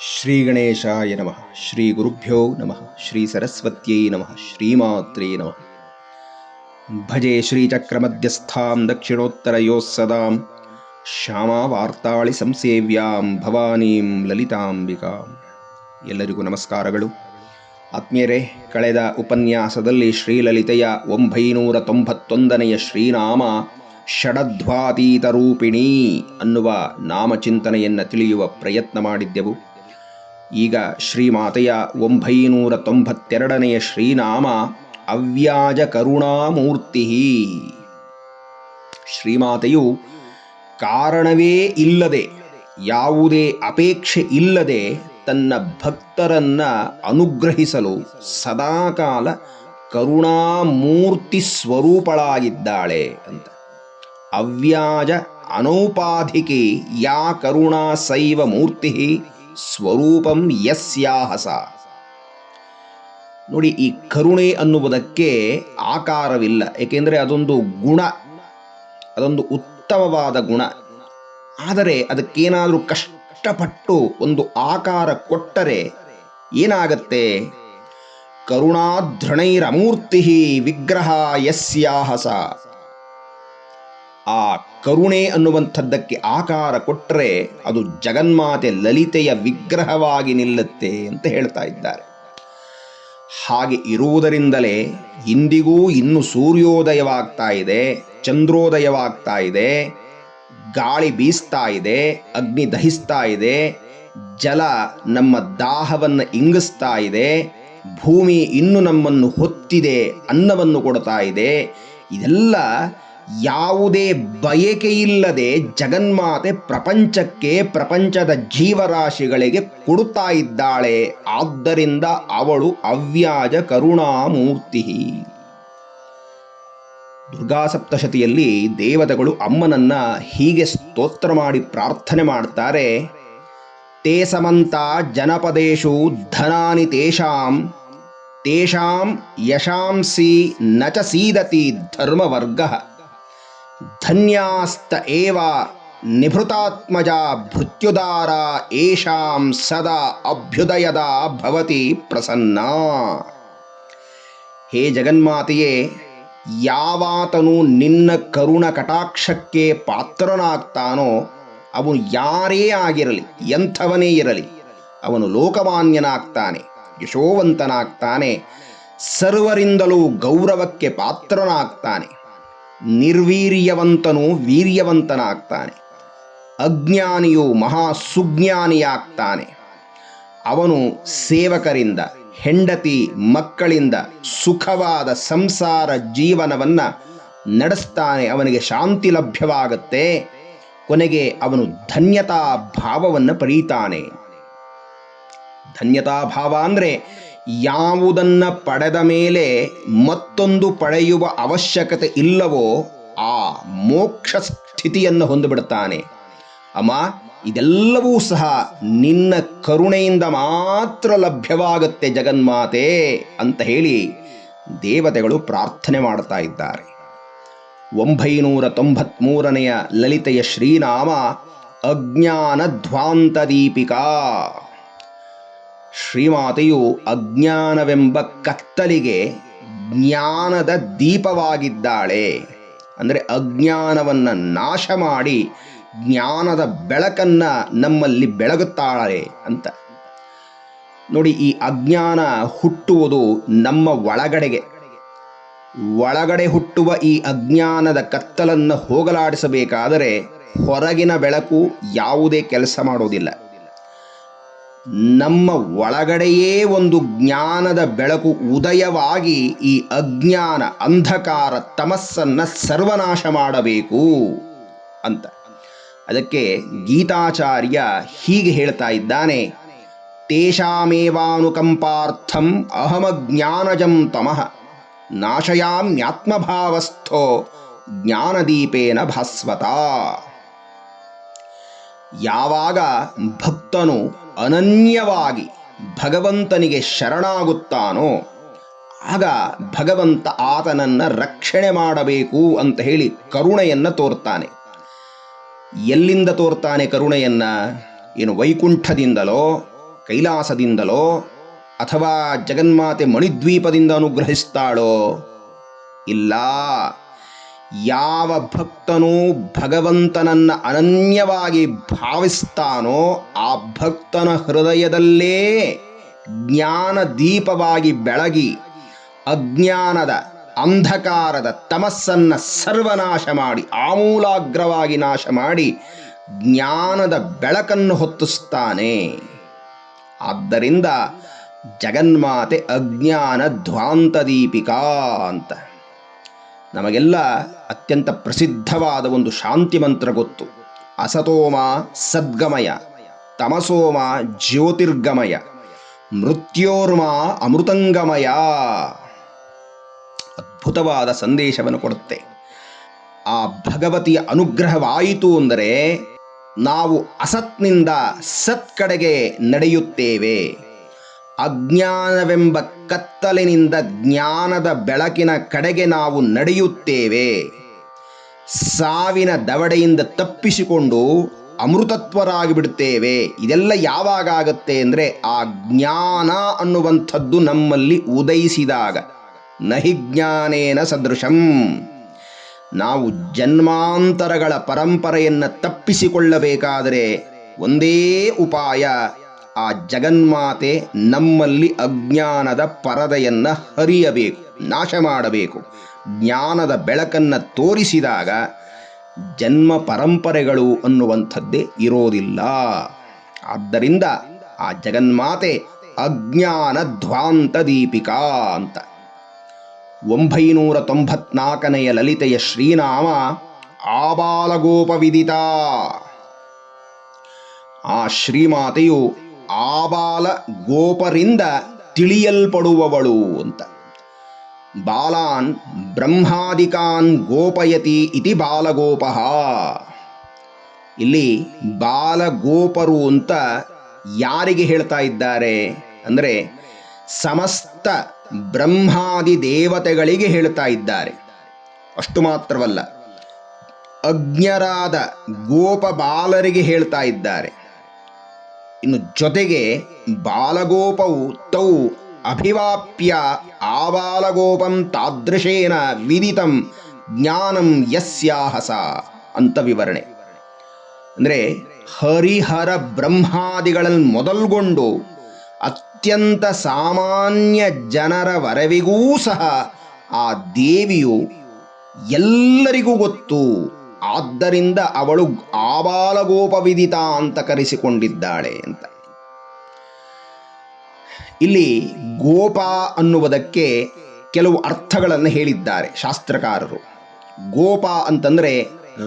ಶ್ರೀ ಗಣೇಶಾಯ ನಮಃ ಶ್ರೀ ಗುರುಭ್ಯೋ ನಮಃ ಶ್ರೀ ಸರಸ್ವತ್ಯೈ ನಮಃ ಶ್ರೀಮಾತ್ರೇ ನಮಃ ಭಜೆ ಶ್ರೀಚಕ್ರಮಧ್ಯಸ್ಥಾಂ ದಕ್ಷಿಣೋತ್ತರಯೋಃ ಶ್ಯಾಮಾ ಶ್ಯಾಮಾವಾರ್ತಾಳಿ ಸಂಸೇವ್ಯಾಂ ಭವಾನೀಂ ಲಲಿತಾಂಬಿಕಾ ಎಲ್ಲರಿಗೂ ನಮಸ್ಕಾರಗಳು. ಆತ್ಮೀಯರೇ, ಕಳೆದ ಉಪನ್ಯಾಸದಲ್ಲಿ ಶ್ರೀಲಲಿತೆಯ ಒಂಬೈನೂರ ತೊಂಬತ್ತೊಂದನೆಯ ಶ್ರೀನಾಮ, ಷಡಧ್ವಾತೀತರೂಪಿಣೀ ಅನ್ನುವ ನಾಮಚಿಂತನೆಯನ್ನು ತಿಳಿಯುವ ಪ್ರಯತ್ನ ಮಾಡಿದ್ದೆವು. ಈಗ ಶ್ರೀಮಾತೆಯ ಒಂಬೈನೂರ ತೊಂಬತ್ತೆರಡನೆಯ ಶ್ರೀನಾಮ ಅವ್ಯಾಜ ಕರುಣಾಮೂರ್ತಿ. ಶ್ರೀಮಾತೆಯು ಕಾರಣವೇ ಇಲ್ಲದೆ, ಯಾವುದೇ ಅಪೇಕ್ಷೆ ಇಲ್ಲದೆ ತನ್ನ ಭಕ್ತರನ್ನ ಅನುಗ್ರಹಿಸಲು ಸದಾಕಾಲ ಕರುಣಾಮೂರ್ತಿ ಸ್ವರೂಪಳಾಗಿದ್ದಾಳೆ ಅಂತ. ಅವ್ಯಾಜ ಅನೌಪಾಧಿಕೆ ಯಾ ಕರುಣಾ ಸೈವ ಮೂರ್ತಿ. ಸ್ವರೂಪಂ ಯಸ್ಯಾಹಸ ನೋಡಿ, ಈ ಕರುಣೆ ಅನ್ನುವುದಕ್ಕೆ ಆಕಾರವಿಲ್ಲ. ಏಕೆಂದರೆ ಅದೊಂದು ಗುಣ, ಅದೊಂದು ಉತ್ತಮವಾದ ಗುಣ. ಆದರೆ ಅದಕ್ಕೇನಾದರೂ ಕಷ್ಟಪಟ್ಟು ಒಂದು ಆಕಾರ ಕೊಟ್ಟರೆ ಏನಾಗತ್ತೆ? ಕರುಣಾಧೃಣೈರಮೂರ್ತಿ ವಿಗ್ರಹ ಯಸ್ಯಾಹಸ ಆ ಕರುಣೆ ಅನ್ನುವಂಥದ್ದಕ್ಕೆ ಆಕಾರ ಕೊಟ್ಟರೆ ಅದು ಜಗನ್ಮಾತೆ ಲಲಿತೆಯ ವಿಗ್ರಹವಾಗಿ ನಿಲ್ಲುತ್ತೆ ಅಂತ ಹೇಳ್ತಾ ಇದ್ದಾರೆ. ಹಾಗೆ ಇರುವುದರಿಂದಲೇ ಇಂದಿಗೂ ಇನ್ನು ಸೂರ್ಯೋದಯವಾಗ್ತಾ ಇದೆ, ಚಂದ್ರೋದಯವಾಗ್ತಾ ಇದೆ, ಗಾಳಿ ಬೀಸ್ತಾ ಇದೆ, ಅಗ್ನಿ ದಹಿಸ್ತಾ ಇದೆ, ಜಲ ನಮ್ಮ ದಾಹವನ್ನು ಇಂಗಿಸ್ತಾ ಇದೆ, ಭೂಮಿ ಇನ್ನು ನಮ್ಮನ್ನು ಹೊತ್ತಿದೆ ಅನ್ನವನ್ನು ಕೊಡ್ತಾ ಇದೆ. ಇದೆಲ್ಲ ಯಾವುದೇ ಬಯಕೆಯಿಲ್ಲದೆ ಜಗನ್ಮಾತೆ ಪ್ರಪಂಚಕ್ಕೆ, ಪ್ರಪಂಚದ ಜೀವರಾಶಿಗಳಿಗೆ ಕೊಡುತ್ತಾ ಇದ್ದಾಳೆ. ಆದ್ದರಿಂದ ಅವಳು ಅವ್ಯಾಜ ಕರುಣಾಮೂರ್ತಿ. ದುರ್ಗಾ ಸಪ್ತಶತಿಯಲ್ಲಿ ದೇವತೆಗಳು ಅಮ್ಮನನ್ನ ಹೀಗೆ ಸ್ತೋತ್ರ ಮಾಡಿ ಪ್ರಾರ್ಥನೆ ಮಾಡ್ತಾರೆ. ತೇ ಸಮಂತ ಜನಪದೇಶು ಧನಾನಿ ತೇಷಾಂ ತೇಷಾಂ ಯಶಾಂಸಿ ನಚ ಸೀದತಿ ಧರ್ಮವರ್ಗ. ಧನ್ಯಾಸ್ತ ಏವ ನಿಭೃತಾತ್ಮಜ ಭೃತ್ಯುದಾರ ಏಷಾಂ ಸದಾ ಅಭ್ಯುದಯದ ಭವತಿ ಪ್ರಸನ್ನ. ಹೇ ಜಗನ್ಮಾತೆಯೇ, ಯಾವಾತನು ನಿನ್ನ ಕರುಣ ಕಟಾಕ್ಷಕ್ಕೆ ಪಾತ್ರನಾಗ್ತಾನೋ ಅವನು ಯಾರೇ ಆಗಿರಲಿ, ಎಂಥವನೇ ಇರಲಿ, ಅವನು ಲೋಕಮಾನ್ಯನಾಗ್ತಾನೆ, ಯಶೋವಂತನಾಗ್ತಾನೆ, ಸರ್ವರಿಂದಲೂ ಗೌರವಕ್ಕೆ ಪಾತ್ರನಾಗ್ತಾನೆ. ನಿರ್ವೀರ್ಯವಂತನು ವೀರ್ಯವಂತನಾಗ್ತಾನೆ. ಅಜ್ಞಾನಿಯು ಮಹಾ ಸುಜ್ಞಾನಿಯಾಗ್ತಾನೆ ಅವನು ಸೇವಕರಿಂದ, ಹೆಂಡತಿ ಮಕ್ಕಳಿಂದ ಸುಖವಾದ ಸಂಸಾರ ಜೀವನವನ್ನು ನಡೆಸ್ತಾನೆ. ಅವನಿಗೆ ಶಾಂತಿ ಲಭ್ಯವಾಗುತ್ತೆ. ಕೊನೆಗೆ ಅವನು ಧನ್ಯತಾ ಭಾವವನ್ನು ಪಡೀತಾನೆ. ಧನ್ಯತಾ ಭಾವ ಅಂದರೆ ಯಾವುದನ್ನ ಪಡೆದ ಮೇಲೆ ಮತ್ತೊಂದು ಪಡೆಯುವ ಅವಶ್ಯಕತೆ ಇಲ್ಲವೋ ಆ ಮೋಕ್ಷ ಸ್ಥಿತಿಯನ್ನು ಹೊಂದಿಬಿಡುತ್ತಾನೆ. ಅಮ್ಮ, ಇದೆಲ್ಲವೂ ಸಹ ನಿನ್ನ ಕರುಣೆಯಿಂದ ಮಾತ್ರ ಲಭ್ಯವಾಗುತ್ತೆ ಜಗನ್ಮಾತೆ ಅಂತ ಹೇಳಿ ದೇವತೆಗಳು ಪ್ರಾರ್ಥನೆ ಮಾಡ್ತಾ ಇದ್ದಾರೆ. ಒಂಬೈನೂರ ತೊಂಬತ್ಮೂರನೆಯ ಲಲಿತೆಯ ಶ್ರೀನಾಮ ಅಜ್ಞಾನ ಧ್ವಾಂತ ದೀಪಿಕಾ ಶ್ರೀಮಾತೆಯು ಅಜ್ಞಾನವೆಂಬ ಕತ್ತಲಿಗೆ ಜ್ಞಾನದ ದೀಪವಾಗಿದ್ದಾಳೆ. ಅಂದರೆ ಅಜ್ಞಾನವನ್ನು ನಾಶ ಮಾಡಿ ಜ್ಞಾನದ ಬೆಳಕನ್ನ ನಮ್ಮಲ್ಲಿ ಬೆಳಗುತ್ತಾಳೆ ಅಂತ. ನೋಡಿ, ಈ ಅಜ್ಞಾನ ಹುಟ್ಟುವುದು ನಮ್ಮ ಒಳಗಡೆಗೆ. ಒಳಗಡೆ ಹುಟ್ಟುವ ಈ ಅಜ್ಞಾನದ ಕತ್ತಲನ್ನು ಹೋಗಲಾಡಿಸಬೇಕಾದರೆ ಹೊರಗಿನ ಬೆಳಕು ಯಾವುದೇ ಕೆಲಸ ಮಾಡೋದಿಲ್ಲ. ನಮ್ಮ ಒಳಗಡೆಯೇ ಒಂದು ಜ್ಞಾನದ ಬೆಳಕು ಉದಯವಾಗಿ ಈ ಅಜ್ಞಾನ ಅಂಧಕಾರ ತಮಸ್ಸನ್ನ ಸರ್ವನಾಶ ಮಾಡಬೇಕು ಅಂತ. ಅದಕ್ಕೆ ಗೀತಾಚಾರ್ಯ ಹೀಗೆ ಹೇಳ್ತಾ ಇದ್ದಾನೆ, ತೇಷಾಮೇವಾನುಕಂಪಾರ್ಥಂ ಅಹಮಜ್ಞಾನಜಂ ತಮಃ ನಾಶಯಾಮ್ಯಾತ್ಮಭಾವಸ್ಥೋ ಜ್ಞಾನದೀಪೇನ ಭಾಸ್ವತ. ಯಾವಾಗ ಭಕ್ತನು ಅನನ್ಯವಾಗಿ ಭಗವಂತನಿಗೆ ಶರಣಾಗುತ್ತಾನೋ, ಆಗ ಭಗವಂತ ಆತನನ್ನ ರಕ್ಷಣೆ ಮಾಡಬೇಕು ಅಂತ ಹೇಳಿ ಕರುಣೆಯನ್ನ ತೋರ್ತಾನೆ. ಎಲ್ಲಿಂದ ತೋರ್ತಾನೆ ಕರುಣೆಯನ್ನ? ಏನು ವೈಕುಂಠದಿಂದಲೋ, ಕೈಲಾಸದಿಂದಲೋ, ಅಥವಾ ಜಗನ್ಮಾತೆ ಮಣಿದ್ವೀಪದಿಂದ ಅನುಗ್ರಹಿಸ್ತಾಳೋ? ಇಲ್ಲ. ಯಾವ ಭಕ್ತನು ಭಗವಂತನನ್ನ ಅನನ್ಯವಾಗಿ ಭಾವಿಸ್ತಾನೋ ಆ ಭಕ್ತನ ಹೃದಯದಲ್ಲೇ ಜ್ಞಾನ ದೀಪವಾಗಿ ಬೆಳಗಿ ಅಜ್ಞಾನದ ಅಂಧಕಾರದ ತಮಸ್ಸನ್ನು ಸರ್ವನಾಶ ಮಾಡಿ, ಆಮೂಲಾಗ್ರವಾಗಿ ನಾಶ ಮಾಡಿ ಜ್ಞಾನದ ಬೆಳಕನ್ನು ಹೊತ್ತಿಸ್ತಾನೆ. ಆದ್ದರಿಂದ ಜಗನ್ಮಾತೆ ಅಜ್ಞಾನ ಧ್ವಾಂತ ದೀಪಿಕಾ ಅಂತ. ನಮಗೆಲ್ಲ ಅತ್ಯಂತ ಪ್ರಸಿದ್ಧವಾದ ಒಂದು ಶಾಂತಿ ಮಂತ್ರ ಗೊತ್ತು. ಅಸತೋಮ ಸದ್ಗಮಯ, ತಮಸೋಮ ಜ್ಯೋತಿರ್ಗಮಯ, ಮೃತ್ಯೋರ್ಮ ಅಮೃತಂಗಮಯ. ಅದ್ಭುತವಾದ ಸಂದೇಶವನ್ನು ಕೊಡುತ್ತೆ. ಆ ಭಗವತಿಯ ಅನುಗ್ರಹವಾಯಿತು ಅಂದರೆ ನಾವು ಅಸತ್ನಿಂದ ಸತ್ ಕಡೆಗೆ ನಡೆಯುತ್ತೇವೆ. ಅಜ್ಞಾನವೆಂಬ ಕತ್ತಲಿನಿಂದ ಜ್ಞಾನದ ಬೆಳಕಿನ ಕಡೆಗೆ ನಾವು ನಡೆಯುತ್ತೇವೆ. ಸಾವಿನ ದವಡೆಯಿಂದ ತಪ್ಪಿಸಿಕೊಂಡು ಅಮೃತತ್ವರಾಗಿ ಬಿಡುತ್ತೇವೆ ಇದೆಲ್ಲ ಯಾವಾಗ ಆಗುತ್ತೆ ಅಂದರೆ ಆ ಜ್ಞಾನ ಅನ್ನುವಂಥದ್ದು ನಮ್ಮಲ್ಲಿ ಉದಯಿಸಿದಾಗ. ನಹಿ ಜ್ಞಾನೇನ ಸದೃಶಂ. ನಾವು ಜನ್ಮಾಂತರಗಳ ಪರಂಪರೆಯನ್ನು ತಪ್ಪಿಸಿಕೊಳ್ಳಬೇಕಾದರೆ ಒಂದೇ ಉಪಾಯ ಆ ಜಗನ್ಮಾತೆ ನಮ್ಮಲ್ಲಿ ಅಜ್ಞಾನದ ಪರದೆಯನ್ನು ಹರಿಯಬೇಕು, ನಾಶ ಮಾಡಬೇಕು. ಜ್ಞಾನದ ಬೆಳಕನ್ನು ತೋರಿಸಿದಾಗ ಜನ್ಮ ಪರಂಪರೆಗಳು ಅನ್ನುವಂಥದ್ದೇ ಇರೋದಿಲ್ಲ. ಆದ್ದರಿಂದ ಆ ಜಗನ್ಮಾತೆ ಅಜ್ಞಾನ ಧ್ವಾಂತ ದೀಪಿಕಾ ಅಂತ. ಒಂಬೈನೂರ ತೊಂಬತ್ನಾಲ್ಕನೆಯ ಲಲಿತೆಯ ಶ್ರೀನಾಮ ಆಬಾಲಗೋಪವಿದಿತ. ಆ ಶ್ರೀಮಾತೆಯು ಆಬಾಲ ಗೋಪರಿಂದ ತಿಳಿಯಲ್ಪಡುವವಳು ಅಂತ. ಬಾಲಾನ್ ಬ್ರಹ್ಮಾದಿಕಾನ್ ಗೋಪಯತಿ ಇತಿ ಬಾಲಗೋಪ. ಇಲ್ಲಿ ಬಾಲಗೋಪರು ಅಂತ ಯಾರಿಗೆ ಹೇಳ್ತಾ ಇದ್ದಾರೆ? ಅಂದರೆ ಸಮಸ್ತ ಬ್ರಹ್ಮಾದಿ ದೇವತೆಗಳಿಗೆ ಹೇಳ್ತಾ ಇದ್ದಾರೆ. ಅಷ್ಟು ಮಾತ್ರವಲ್ಲ, ಅಜ್ಞರಾದ ಗೋಪ ಬಾಲರಿಗೆ ಹೇಳ್ತಾ ಇದ್ದಾರೆ. ಇನ್ನು ಜೊತೆಗೆ ಬಾಲಗೋಪವು ತೌ ಅಭಿವಾಪ್ಯ ಆಬಾಲಗೋಪಂ ತಾದೃಶೇನ ವಿದಿತಂ ಜ್ಞಾನಂ ಯಸ್ಯಾಹಸ ಅಂತ ವಿವರಣೆ. ಅಂದರೆ ಹರಿಹರ ಬ್ರಹ್ಮಾದಿಗಳನ್ನು ಮೊದಲ್ಗೊಂಡು ಅತ್ಯಂತ ಸಾಮಾನ್ಯ ಜನರ ವರವಿಗೂ ಸಹ ಆ ದೇವಿಯು ಎಲ್ಲರಿಗೂ ಗೊತ್ತು. ಆದ್ದರಿಂದ ಅವಳು ಆಬಾಲಗೋಪವಿದಿತ ಅಂತ ಕರೆಸಿಕೊಂಡಿದ್ದಾಳೆ ಅಂತ. ಇಲ್ಲಿ ಗೋಪ ಅನ್ನುವುದಕ್ಕೆ ಕೆಲವು ಅರ್ಥಗಳನ್ನು ಹೇಳಿದ್ದಾರೆ ಶಾಸ್ತ್ರಕಾರರು. ಗೋಪ ಅಂತಂದರೆ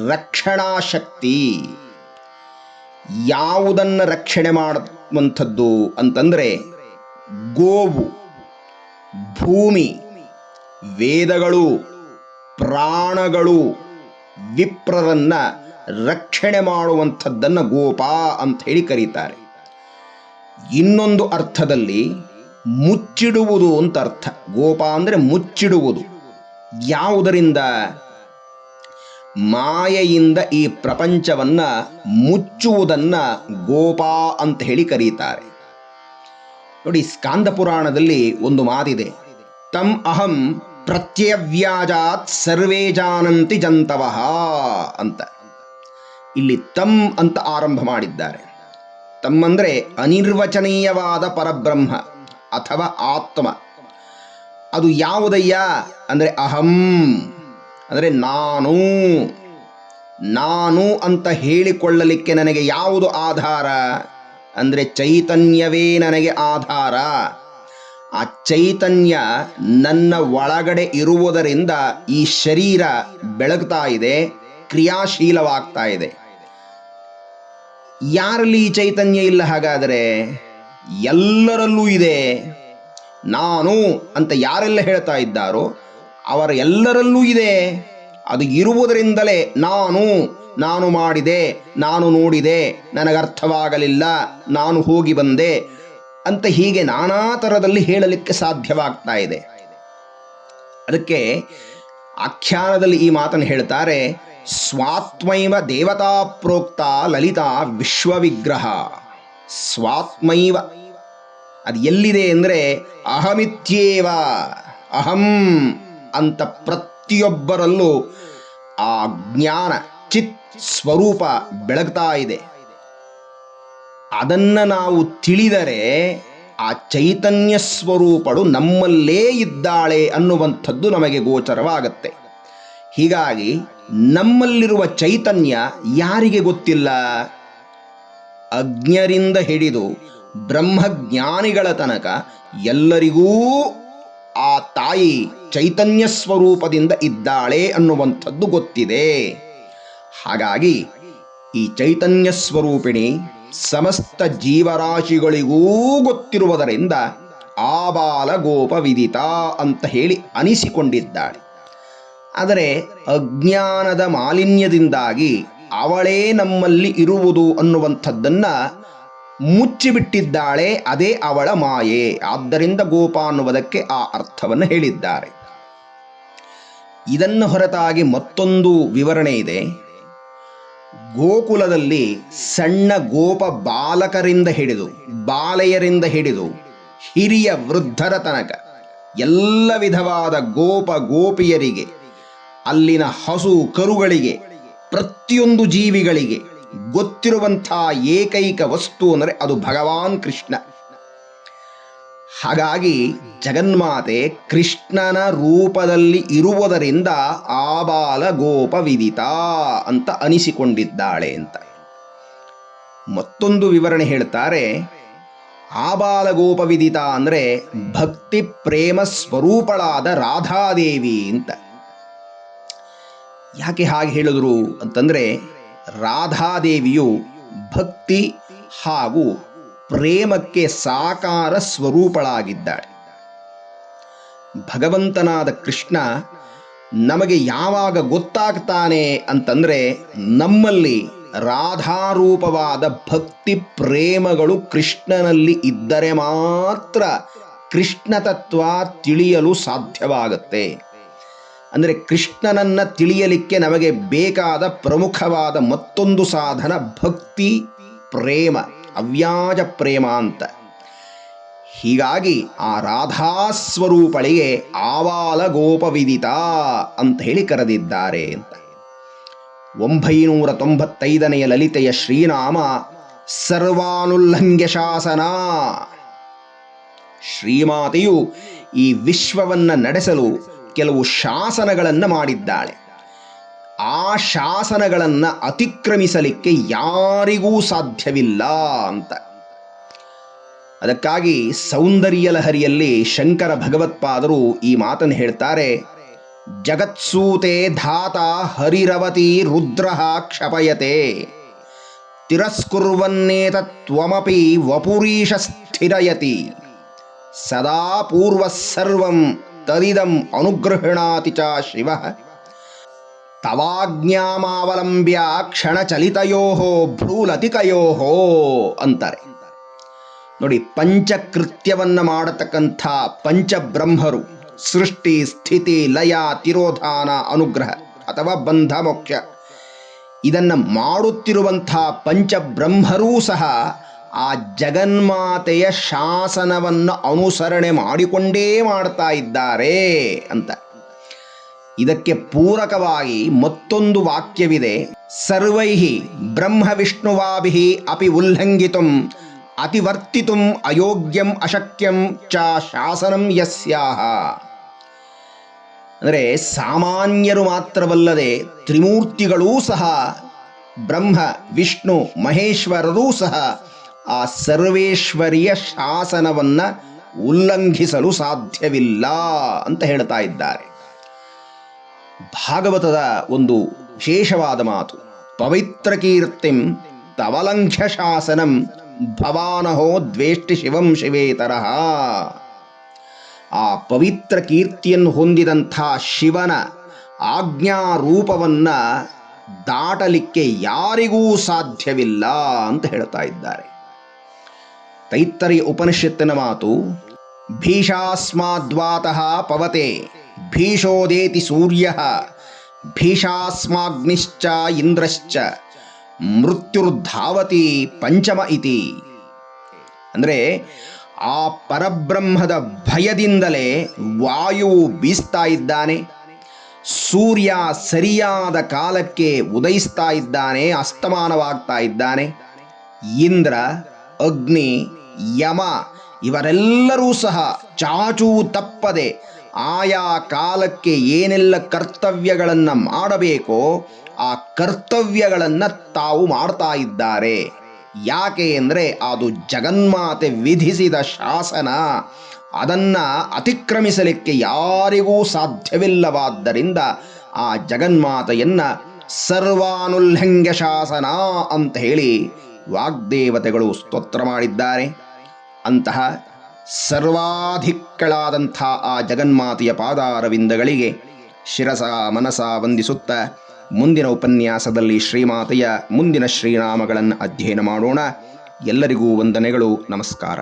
ರಕ್ಷಣಾ ಶಕ್ತಿ ಯಾವುದನ್ನು ರಕ್ಷಣೆ ಮಾಡುವಂಥದ್ದು ಅಂತಂದರೆ ಗೋವು, ಭೂಮಿ, ವೇದಗಳು, ಪ್ರಾಣಗಳು ವಿಪ್ರರನ್ನ ರಕ್ಷಣೆ ಮಾಡುವಂಥದ್ದನ್ನು ಗೋಪ ಅಂತ ಹೇಳಿ ಕರೀತಾರೆ. ಇನ್ನೊಂದು ಅರ್ಥದಲ್ಲಿ ಮುಚ್ಚಿಡುವುದು ಅಂತ ಅರ್ಥ. ಗೋಪ ಅಂದರೆ ಮುಚ್ಚಿಡುವುದು. ಯಾವುದರಿಂದ? ಮಾಯೆಯಿಂದ ಈ ಪ್ರಪಂಚವನ್ನ ಮುಚ್ಚುವುದನ್ನ ಗೋಪಾ ಅಂತ ಹೇಳಿ ಕರೀತಾರೆ. ನೋಡಿ, ಸ್ಕಾಂದ ಪುರಾಣದಲ್ಲಿ ಒಂದು ಮಾತಿದೆ. ತಮ್ ಅಹಂ ಪ್ರತ್ಯವ್ಯಾಜಾತ್ ಸರ್ವೇ ಜಾನಂತಿ ಜಂತವಃ ಅಂತ. ಇಲ್ಲಿ ತಮ್ ಅಂತ ಆರಂಭ ಮಾಡಿದ್ದಾರೆ. ತಮ್ಮಂದ್ರೆ ಅನಿರ್ವಚನೀಯವಾದ ಪರಬ್ರಹ್ಮ ಅಥವಾ ಆತ್ಮ. ಅದು ಯಾವುದಯ್ಯ? ಅಂದರೆ ಅಹಂ. ಅಂದರೆ ನಾನು. ನಾನು ಅಂತ ಹೇಳಿಕೊಳ್ಳಲಿಕ್ಕೆ ನನಗೆ ಯಾವುದು ಆಧಾರ? ಅಂದರೆ ಚೈತನ್ಯವೇ ನನಗೆ ಆಧಾರ. ಆ ಚೈತನ್ಯ ನನ್ನ ಒಳಗಡೆ ಇರುವುದರಿಂದ ಈ ಶರೀರ ಬೆಳಗ್ತಾ ಇದೆ, ಕ್ರಿಯಾಶೀಲವಾಗ್ತಾ ಇದೆ. ಯಾರಲ್ಲಿ ಈ ಚೈತನ್ಯ ಇಲ್ಲ ಹಾಗಾದರೆ? ಎಲ್ಲರಲ್ಲೂ ಇದೆ. ನಾನು ಅಂತ ಯಾರೆಲ್ಲ ಹೇಳ್ತಾ ಇದ್ದಾರೋ, ಅವರ ಎಲ್ಲರಲ್ಲೂ ಇದೆ. ಅದು ಇರುವುದರಿಂದಲೇ ನಾನು ನಾನು ಮಾಡಿದೆ, ನಾನು ನೋಡಿದೆ, ನನಗರ್ಥವಾಗಲಿಲ್ಲ, ನಾನು ಹೋಗಿ ಬಂದೆ ಅಂತ ಹೀಗೆ ನಾನಾ ಥರದಲ್ಲಿ ಹೇಳಲಿಕ್ಕೆ ಸಾಧ್ಯವಾಗ್ತಾ ಇದೆ. ಅದಕ್ಕೆ ಆಖ್ಯಾನದಲ್ಲಿ ಈ ಮಾತನ್ನು ಹೇಳ್ತಾರೆ ಸ್ವಾತ್ಮೈವ ದೇವತಾ ಪ್ರೋಕ್ತ ಲಲಿತಾ ವಿಶ್ವವಿಗ್ರಹ. ಸ್ವಾತ್ಮೈವ, ಅದು ಎಲ್ಲಿದೆ ಅಂದರೆ, ಅಹಮಿತ್ಯೇವ, ಅಹಂ ಅಂತ ಪ್ರತಿಯೊಬ್ಬರಲ್ಲೂ ಆ ಜ್ಞಾನ ಚಿತ್ ಸ್ವರೂಪ ಬೆಳಗ್ತಾ ಇದೆ. ಅದನ್ನ ನಾವು ತಿಳಿದರೆ ಆ ಚೈತನ್ಯ ಸ್ವರೂಪಳು ನಮ್ಮಲ್ಲೇ ಇದ್ದಾಳೆ ಅನ್ನುವಂಥದ್ದು ನಮಗೆ ಗೋಚರವಾಗತ್ತೆ. ಹೀಗಾಗಿ ನಮ್ಮಲ್ಲಿರುವ ಚೈತನ್ಯ ಯಾರಿಗೆ ಗೊತ್ತಿಲ್ಲ? ಅಜ್ಞರಿಂದ ಹಿಡಿದು ಬ್ರಹ್ಮಜ್ಞಾನಿಗಳ ತನಕ ಎಲ್ಲರಿಗೂ ಆ ತಾಯಿ ಚೈತನ್ಯ ಸ್ವರೂಪದಿಂದ ಇದ್ದಾಳೆ ಅನ್ನುವಂಥದ್ದು ಗೊತ್ತಿದೆ. ಹಾಗಾಗಿ ಈ ಚೈತನ್ಯ ಸ್ವರೂಪಿಣಿ ಸಮಸ್ತ ಜೀವರಾಶಿಗಳಿಗೂ ಗೊತ್ತಿರುವುದರಿಂದ ಆಬಾಲ ಗೋಪ ವಿದಿತ ಅಂತ ಹೇಳಿ ಅನಿಸಿಕೊಂಡಿದ್ದಾಳೆ. ಆದರೆ ಅಜ್ಞಾನದ ಮಾಲಿನ್ಯದಿಂದಾಗಿ ಅವಳೇ ನಮ್ಮಲ್ಲಿ ಇರುವುದು ಅನ್ನುವಂಥದ್ದನ್ನ ಮುಚ್ಚಿಬಿಟ್ಟಿದ್ದಾಳೆ, ಅದೇ ಅವಳ ಮಾಯೆ. ಆದ್ದರಿಂದ ಗೋಪ ಅನ್ನುವುದಕ್ಕೆ ಆ ಅರ್ಥವನ್ನು ಹೇಳಿದ್ದಾರೆ. ಇದನ್ನು ಹೊರತಾಗಿ ಮತ್ತೊಂದು ವಿವರಣೆ ಇದೆ. ಗೋಕುಲದಲ್ಲಿ ಸಣ್ಣ ಗೋಪ ಬಾಲಕರಿಂದ ಹಿಡಿದು, ಬಾಲೆಯರಿಂದ ಹಿಡಿದು, ಹಿರಿಯ ವೃದ್ಧರ ತನಕ ಎಲ್ಲ ವಿಧವಾದ ಗೋಪ ಗೋಪಿಯರಿಗೆ, ಅಲ್ಲಿನ ಹಸು ಕರುಗಳಿಗೆ, ಪ್ರತಿಯೊಂದು ಜೀವಿಗಳಿಗೆ ಗೊತ್ತಿರುವಂಥ ಏಕೈಕ ವಸ್ತು ಅಂದರೆ ಅದು ಭಗವಾನ್ ಕೃಷ್ಣ. ಹಾಗಾಗಿ ಜಗನ್ಮಾತೆ ಕೃಷ್ಣನ ರೂಪದಲ್ಲಿ ಇರುವುದರಿಂದ ಆಬಾಲ ಗೋಪ ವಿದಿತ ಅಂತ ಅನಿಸಿಕೊಂಡಿದ್ದಾಳೆ ಅಂತ. ಮತ್ತೊಂದು ವಿವರಣೆ ಹೇಳ್ತಾರೆ ಆಬಾಲ ಗೋಪ ವಿದಿತ ಅಂದರೆ ಭಕ್ತಿ ಪ್ರೇಮ ಸ್ವರೂಪಳಾದ ರಾಧಾದೇವಿ ಅಂತ. ಯಾಕೆ ಹಾಗೆ ಹೇಳಿದ್ರು ಅಂತಂದರೆ ರಾಧಾದೇವಿಯು ಭಕ್ತಿ ಹಾಗೂ ಪ್ರೇಮಕ್ಕೆ ಸಾಕಾರ ಸ್ವರೂಪಳಾಗಿದ್ದಾಳೆ. ಭಗವಂತನಾದ ಕೃಷ್ಣ ನಮಗೆ ಯಾವಾಗ ಗೊತ್ತಾಗ್ತಾನೆ ಅಂತಂದರೆ ನಮ್ಮಲ್ಲಿ ರಾಧಾರೂಪವಾದ ಭಕ್ತಿ ಪ್ರೇಮಗಳು ಕೃಷ್ಣನಲ್ಲಿ ಇದ್ದರೆ ಮಾತ್ರ ಕೃಷ್ಣ ತತ್ವ ತಿಳಿಯಲು ಸಾಧ್ಯವಾಗುತ್ತೆ. ಅಂದರೆ ಕೃಷ್ಣನನ್ನ ತಿಳಿಯಲಿಕ್ಕೆ ನಮಗೆ ಬೇಕಾದ ಪ್ರಮುಖವಾದ ಮತ್ತೊಂದು ಸಾಧನ ಭಕ್ತಿ ಪ್ರೇಮ. ಅವ್ಯಾಜ ಪ್ರೇಮ ಅಂತ ಹೀಗಾಗಿ ಆ ರಾಧಾ ಸ್ವರೂಪಳಿಗೆ ಆವಾಲ ಗೋಪವಿದಿತ ಅಂತ ಹೇಳಿ ಕರೆದಿದ್ದಾರೆ ಅಂತ. ಒಂಬೈನೂರ ತೊಂಬತ್ತೈದನೆಯ ಲಲಿತೆಯ ಶ್ರೀನಾಮ ಸರ್ವಾನುಲ್ಲಂಘ್ಯ ಶಾಸನ ಶ್ರೀಮಾತೆಯು ಈ ವಿಶ್ವವನ್ನ ನಡೆಸಲು ಕೆಲವು ಶಾಸನಗಳನ್ನು ಮಾಡಿದ್ದಾಳೆ. ಆ ಶಾಸನಗಳನ್ನು ಅತಿಕ್ರಮಿಸಲಿಕ್ಕೆ ಯಾರಿಗೂ ಸಾಧ್ಯವಿಲ್ಲ ಅಂತ. ಅದಕ್ಕಾಗಿ ಸೌಂದರ್ಯ ಲಹರಿಯಲ್ಲಿ ಶಂಕರ ಭಗವತ್ಪಾದರು ಈ ಮಾತನ್ನು ಹೇಳ್ತಾರೆ, ಜಗತ್ಸೂತೆ ಧಾತ ಹರಿರವತಿ ರುದ್ರ ಕ್ಷಪಯತೆ. ತಿರಸ್ಕುರ್ವನ್ನೇತ ತ್ವಮಪಿ ವಪುರೀಶ ಸ್ಥಿರಯತಿ. ಸದಾ ಪೂರ್ವಸರ್ವಂ ತದಿದಂ ಅನುಗೃಹಣಾತಿ ಚ ಶಿವ. ತವಾಜ್ಞಾಮಾವಲಂಬ್ಯ ಕ್ಷಣಚಲಿತಯೋ ಭ್ರೂಲತಿಕಯೋ ಅಂತಾರೆ. ನೋಡಿ, ಪಂಚಕೃತ್ಯವನ್ನ ಮಾಡತಕ್ಕಂಥ ಪಂಚಬ್ರಹ್ಮರು, ಸೃಷ್ಟಿ, ಸ್ಥಿತಿ, ಲಯ, ತಿರೋಧಾನ, ಅನುಗ್ರಹ ಅಥವಾ ಬಂಧ, ಮೋಕ್ಷ, ಇದನ್ನು ಮಾಡುತ್ತಿರುವಂಥ ಪಂಚಬ್ರಹ್ಮರೂ ಸಹ ಆ ಜಗನ್ಮಾತೆಯ ಶಾಸನವನ್ನು ಅನುಸರಣೆ ಮಾಡಿಕೊಂಡೇ ಮಾಡ್ತಾ ಇದ್ದಾರೆ ಅಂತ. ಇದಕ್ಕೆ ಪೂರಕವಾಗಿ ಮತ್ತೊಂದು ವಾಕ್ಯವಿದೆ. ಸರ್ವೈಹಿ ಬ್ರಹ್ಮ ವಿಷ್ಣುವಾಭಿ ಅಪಿ ಉಲ್ಲಂಘಿತು ಅತಿವರ್ತಿತು ಅಯೋಗ್ಯಂ ಅಶಕ್ಯಂ ಚ ಶಾಸನಂ ಯಸ್ಯಾಹ. ಅಂದರೆ ಸಾಮಾನ್ಯರು ಮಾತ್ರವಲ್ಲದೆ ತ್ರಿಮೂರ್ತಿಗಳೂ ಸಹ, ಬ್ರಹ್ಮ, ವಿಷ್ಣು, ಮಹೇಶ್ವರರೂ ಸಹ ಆ ಸರ್ವೇಶ್ವರಿಯ ಶಾಸನವನ್ನು ಉಲ್ಲಂಘಿಸಲು ಸಾಧ್ಯವಿಲ್ಲ ಅಂತ ಹೇಳ್ತಾ ಇದ್ದಾರೆ. ಭಾಗವತದ ಒಂದು ವಿಶೇಷವಾದ ಮಾತು. ಪವಿತ್ರ ಕೀರ್ತಿಂ ತವಲಂಘ್ಯ ಶಾಸನಂ ಭವಾನಹೋ ದ್ವೇಷ್ಟಿ ಶಿವಂ ಶಿವೇತರಹ ಆ ಪವಿತ್ರ ಕೀರ್ತಿಯನ್ನು ಹೊಂದಿದಂಥ ಶಿವನ ಆಜ್ಞಾ ರೂಪವನ್ನು ದಾಟಲಿಕ್ಕೆ ಯಾರಿಗೂ ಸಾಧ್ಯವಿಲ್ಲ ಅಂತ ಹೇಳ್ತಾ ಇದ್ದಾರೆ. ತೈತ್ತರಿಯ ಉಪನಿಷತ್ತಿನ ಮಾತು, ಭೀಷಾಸ್ಮಾದ್ವಾತಃ ಪವತೆ ಭೀಷೋದೇತಿ ಸೂರ್ಯ ಭೀಷಾಸ್ಮಾಗ್ನಿಶ್ಚ ಇಂದ್ರಶ್ಚ ಮೃತ್ಯುರ್ಧಾವತಿ ಪಂಚಮ ಇತಿ ಅಂದರೆ ಆ ಪರಬ್ರಹ್ಮದ ಭಯದಿಂದಲೇ ವಾಯು ಬೀಸ್ತಾ ಇದ್ದಾನೆ, ಸೂರ್ಯ ಸರಿಯಾದ ಕಾಲಕ್ಕೆ ಉದಯಿಸ್ತಾ ಇದ್ದಾನೆ, ಅಸ್ತಮಾನವಾಗ್ತಾ ಇದ್ದಾನೆ. ಇಂದ್ರ, ಅಗ್ನಿ, ಯಮ, ಇವರೆಲ್ಲರೂ ಸಹ ಚಾಚೂ ತಪ್ಪದೆ ಆಯಾ ಕಾಲಕ್ಕೆ ಏನೆಲ್ಲ ಕರ್ತವ್ಯಗಳನ್ನು ಮಾಡಬೇಕೋ ಆ ಕರ್ತವ್ಯಗಳನ್ನು ತಾವು ಮಾಡ್ತಾ ಇದ್ದಾರೆ. ಯಾಕೆ ಅಂದರೆ ಅದು ಜಗನ್ಮಾತೆ ವಿಧಿಸಿದ ಶಾಸನ. ಅದನ್ನು ಅತಿಕ್ರಮಿಸಲಿಕ್ಕೆ ಯಾರಿಗೂ ಸಾಧ್ಯವಿಲ್ಲವಾದ್ದರಿಂದ ಆ ಜಗನ್ಮಾತೆಯನ್ನು ಸರ್ವಾನುಲ್ಲಂಘ್ಯ ಶಾಸನ ಅಂತ ಹೇಳಿ ವಾಗ್ದೇವತೆಗಳು ಸ್ತೋತ್ರ ಮಾಡಿದ್ದಾರೆ. ಅಂತಹ ಸರ್ವಾಧಿಕ್ಕಳಾದಂಥ ಆ ಜಗನ್ಮಾತೆಯ ಪಾದಾರವಿಂದಗಳಿಗೆ ಶಿರಸ ಮನಸ ವಂದಿಸುತ್ತ ಮುಂದಿನ ಉಪನ್ಯಾಸದಲ್ಲಿ ಶ್ರೀಮಾತೆಯ ಮುಂದಿನ ಶ್ರೀನಾಮಗಳನ್ನು ಅಧ್ಯಯನ ಮಾಡೋಣ. ಎಲ್ಲರಿಗೂ ವಂದನೆಗಳು, ನಮಸ್ಕಾರ.